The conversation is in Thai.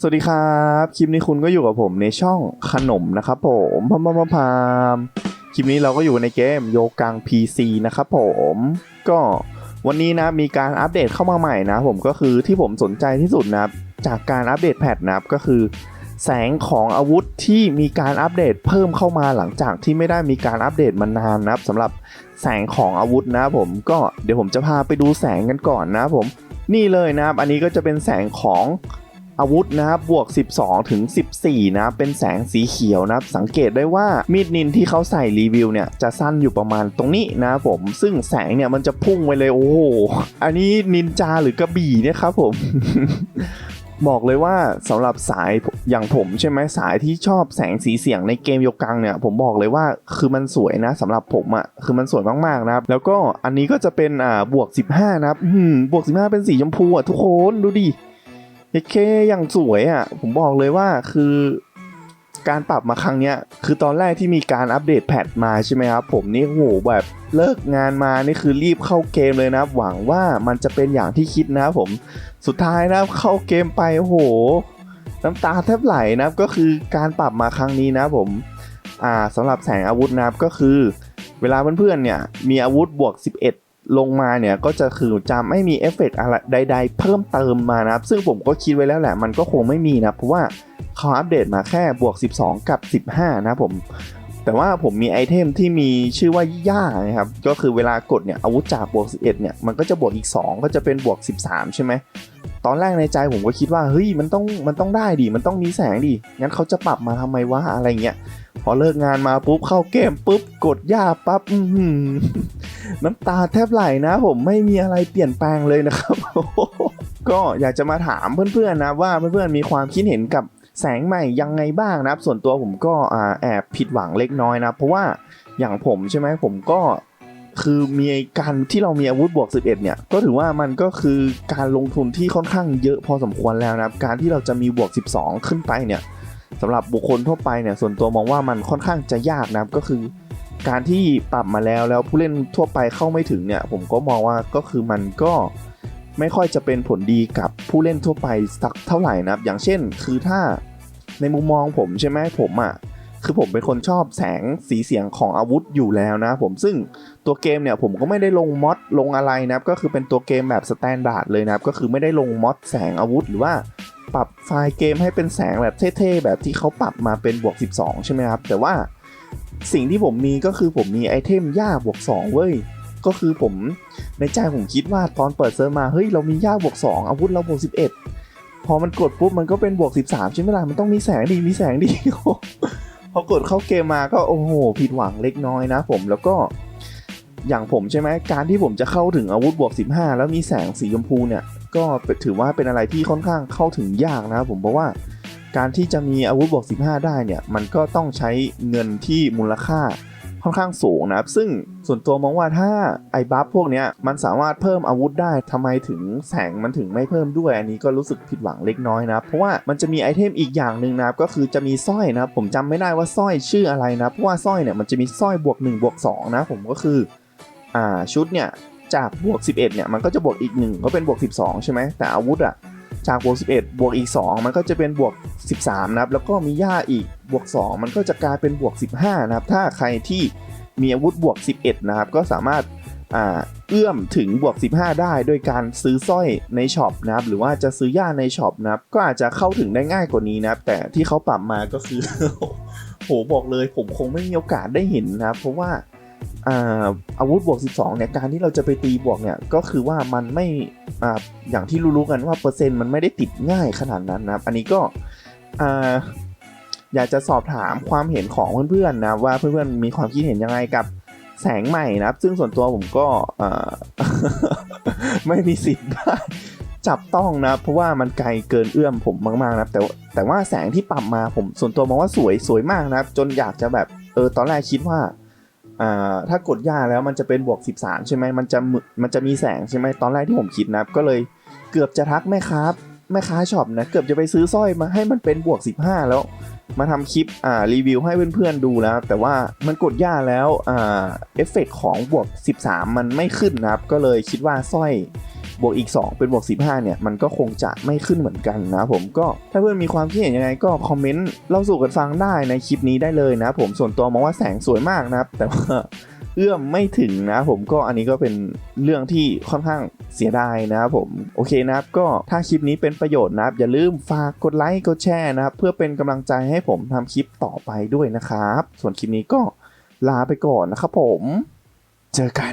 สวัสดีครับ คลิปนี้คุณก็อยู่กับผมในช่องขนมนะครับผมพามพามพามพามคลิปนี้เราก็อยู่ในเกมโยกัง PC นะครับผมก็วันนี้นะมีการอัปเดตเข้ามาใหม่นะผมก็คือที่ผมสนใจที่สุดนะครับจากการอัปเดตแพทนะครับก็คือ แสงของอาวุธที่มีการอัปเดตเพิ่มเข้ามาหลังจากที่ไม่ได้มีการอัปเดตมานานนะครับสำหรับแสงของอาวุธนะผมก็เดี๋ยวผมจะพาไปดูแสงกันก่อนนะผมนี่เลยนะครับอันนี้ก็จะเป็นแสงของ อาวุธนะครับบวก 12 ถึง 14 นะเป็นแสงสีเขียวนะสังเกตได้ว่ามีดนินที่เขาใส่รีวิวเนี่ยจะสั้นอยู่ประมาณตรงนี้นะผมซึ่งแสงเนี่ยมันจะพุ่งไปเลยโอ้โหอันนี้นินจาหรือกระบี่เนี่ยครับผมบอกเลยว่าสำหรับสายอย่างผมใช่ไหมสายที่ชอบแสงสีเสียงในเกมโยกังเนี่ย ผมบอกเลยว่าคือมันสวยนะสำหรับผมอะ่ะคือมันสวยมากๆนะครับ แล้วก็อันนี้ก็จะเป็นอ่าบวก 15 นะครับบวก 15 เป็นสีชมพูอะทุกคนดูดิ เอเคอย่างสวยอะ่ะ ผมบอกเลยว่าคือการปรับมาครั้งเนี้ย คือตอนแรกที่มีการอัปเดตแพทมาใช่ไหมครับ ผมนี่โหแบบเลิกงานมานี่คือรีบเข้าเกมเลยนะ หวังว่ามันจะเป็นอย่างที่คิดนะครับผมสุดท้ายนะเข้าเกมไปโห น้ำตาแทบไหลนะก็คือการปรับมาครั้งนี้นะผมอ่าสำหรับแสงอาวุธนะครับก็คือ เวลาเพื่อนๆเนี่ยมีอาวุธบวก 11 ลงมาเนี่ยก็จะคือจะไม่มีเอฟเฟกต์อะไรใด ๆ เพิ่มเติมมานะครับ ซึ่งผมก็คิดไว้แล้วแหละมันก็คงไม่มีนะเพราะว่าเขาอัปเดตมาแค่บวก 12 กับ 15 นะผมแต่ว่าผมมีไอเทมที่มีชื่อว่าย่านะครับก็คือเวลากดเนี่ยอาวุธจากบวก 11เนี่ยมันก็จะบวกอีก 2 ก็จะเป็นบวก 13 ใช่ไหม ตอนแรกในใจผมก็คิดว่าเฮ้ยมันต้องมันต้องได้ดิมันต้องมีแสงดิงั้นเขาจะปรับมาทำไมวะอะไรเงี้ยพอเลิกงานมาปุ๊บเข้าเกมปุ๊บกดย่าปั๊บน้ำตาแทบไหลนะ ผมไม่มีอะไรเปลี่ยนแปลงเลยนะครับ ก็อยากจะมาถามเพื่อนๆนะว่าเพื่อนๆมีความคิดเห็นกับแสงใหม่ยังไงบ้างนะครับ ส่วนตัวผมก็แอบผิดหวังเล็กน้อยนะ เพราะว่าอย่างผมใช่ไหมผมก็ คือมีการที่เรามีอาวุธบวก 11 เนี่ย ก็ถือว่ามันก็คือการลงทุนที่ค่อนข้างเยอะพอสมควรแล้วนะครับ การที่เราจะมีบวก 12 ขึ้นไปเนี่ยสำหรับบุคคลทั่วไปเนี่ย ส่วนตัวมองว่ามันค่อนข้างจะยากนะครับ ก็คือ การที่ปรับมาแล้วแล้วผู้เล่นทั่วไปเข้าไม่ถึงเนี่ย ผมก็มองว่าก็คือมันก็ไม่ค่อยจะเป็นผลดีกับผู้เล่นทั่วไปสักเท่าไหร่นะครับ อย่างเช่น คือถ้าในมุมมองผมใช่ไหมผมอะ คือผมเป็นคนชอบแสงสีเสียงของอาวุธอยู่แล้วนะผมซึ่งตัวเกมเนี่ยผมก็ไม่ได้ลงมอดลงอะไรนะครับก็คือเป็นตัวเกมแบบสแตนดาร์ดเลยนะครับก็คือไม่ได้ลงมอดแสงอาวุธหรือว่าปรับไฟล์เกมให้เป็นแสงแบบเท่ๆแบบที่เขาปรับมาเป็นบวก 12 ใช่ไหมครับ แต่ว่าสิ่งที่ผมมีก็คือผมมีไอเทมย่าบวก 2 เว้ย ก็คือผมในใจผมคิดว่าตอนเปิดเซิร์ฟมาเฮ้ยเรามีย่าบวก 2 อาวุธเราบวก 11 พอมันกดปุ๊บมันก็เป็นบวก 13 ใช่ไหมล่ะมันต้องมีแสงดีมีแสงดี พอกดเข้าเกมมาก็โอ้โห ผิดหวังเล็กน้อยนะผมแล้วก็อย่างผมใช่ไหมการที่ผมจะเข้าถึงอาวุธบวก 15 แล้วมีแสงสีชมพูเนี่ย ก็ถือว่าเป็นอะไรที่ค่อนข้างเข้าถึงยากนะผมเพราะว่า การที่จะมีอาวุธบวก 15 ได้เนี่ย มันก็ต้องใช้เงินที่มูลค่า ค่อนข้างสูงนะครับ ซึ่งส่วนตัวมองว่าถ้าไอ้บัฟพวกนี้มันสามารถเพิ่มอาวุธได้ทำไมถึงแสงมันถึงไม่เพิ่มด้วย อันนี้ก็รู้สึกผิดหวังเล็กน้อยนะครับเพราะว่ามันจะมีไอเทมอีกอย่างหนึ่งนะครับก็คือจะมีสร้อยนะครับผมจำไม่ได้ว่าสร้อยชื่ออะไรนะเพราะว่าสร้อยเนี่ยมันจะมีสร้อยบวก1บวก2นะผมก็คืออ่าชุดเนี่ยจากบวก11เนี่ยมันก็จะบวกอีก1ก็เป็นบวก12 ใช่ไหมแต่อาวุธอะ จากบวก 11 บวกอีก 2 มันก็จะเป็นบวก 13 นะครับ แล้วก็มีย่าอีกบวก 2 มันก็จะกลายเป็นบวก 15 นะครับ ถ้าใครที่มีอาวุธบวก 11 นะครับ ก็สามารถอเอื้อมถึงบวก 15 ได้ โดยการซื้อสร้อยในช็อปนะครับ หรือว่าจะซื้อย่าในช็อปนะครับ ก็อาจจะเข้าถึงได้ง่ายกว่านี้นะครับ แต่ที่เขาปรับมาก็คือ โหบอกเลยผมคงไม่มีโอกาสได้เห็นนะครับ เพราะว่า อาวุธบวก 12 เนี่ย การที่เราจะไปตีบวกเนี่ย ก็คือว่ามันไม่อาอย่างที่รู้ๆกันว่าเปอร์เซ็นต์มันไม่ได้ติดง่ายขนาดนั้นนะครับ อันนี้ก็อ่าอยากจะสอบถามความเห็นของเพื่อนๆนะว่าเพื่อนๆมีความคิดเห็นยังไงกับแสงใหม่นะครับ ซึ่งส่วนตัวผมก็ไม่มีสิทธิ์ได้จับต้องนะเพราะว่ามันไกลเกินเอื้อมผมมากๆนะครับแต่แต่ว่าแสงที่ปรับมาผมส่วนตัวมองว่าสวยสวยมากนะครับ จนอยากจะแบบเออตอนแรกคิดว่า อ่าถ้ากดยาแล้วมันจะเป็นบวก 13 ใช่ไหมมันจะมันจะมีแสงใช่ไหมตอนแรกที่ผมคิดนะก็เลยเกือบจะทักแม่ค้าแม่ค้าช็อปนะเกือบจะไปซื้อสร้อยมาให้มันเป็นบวก 15 แล้ว มาทำคลิปอ่ารีวิวให้เพื่อนๆดูแล้วแต่ว่ามันกดยาแล้วอ่าเอฟเฟกของบวก 13 มันไม่ขึ้นนะครับ ก็เลยคิดว่าสร้อย บวกอีก 2 เป็นบวก 15 เนี่ย มันก็คงจะไม่ขึ้นเหมือนกันนะผมก็ถ้าเพื่อนมีความคิดเห็นยังไงก็คอมเมนต์เล่าสู่กันฟังได้ในคลิปนี้ได้เลยนะผมส่วนตัวมองว่าแสงสวยมากนะครับ แต่ว่าเอื้อมไม่ถึงนะผมก็อันนี้ก็เป็นเรื่องที่ค่อนข้างเสียดายนะครับผมโอเคนะครับก็ถ้าคลิปนี้เป็นประโยชน์นะครับ อย่าลืมฝากกดไลค์กดแชร์นะครับ เพื่อเป็นกำลังใจให้ผมทำคลิปต่อไปด้วยนะครับ ส่วนคลิปนี้ก็ลาไปก่อนนะครับผม เจอกัน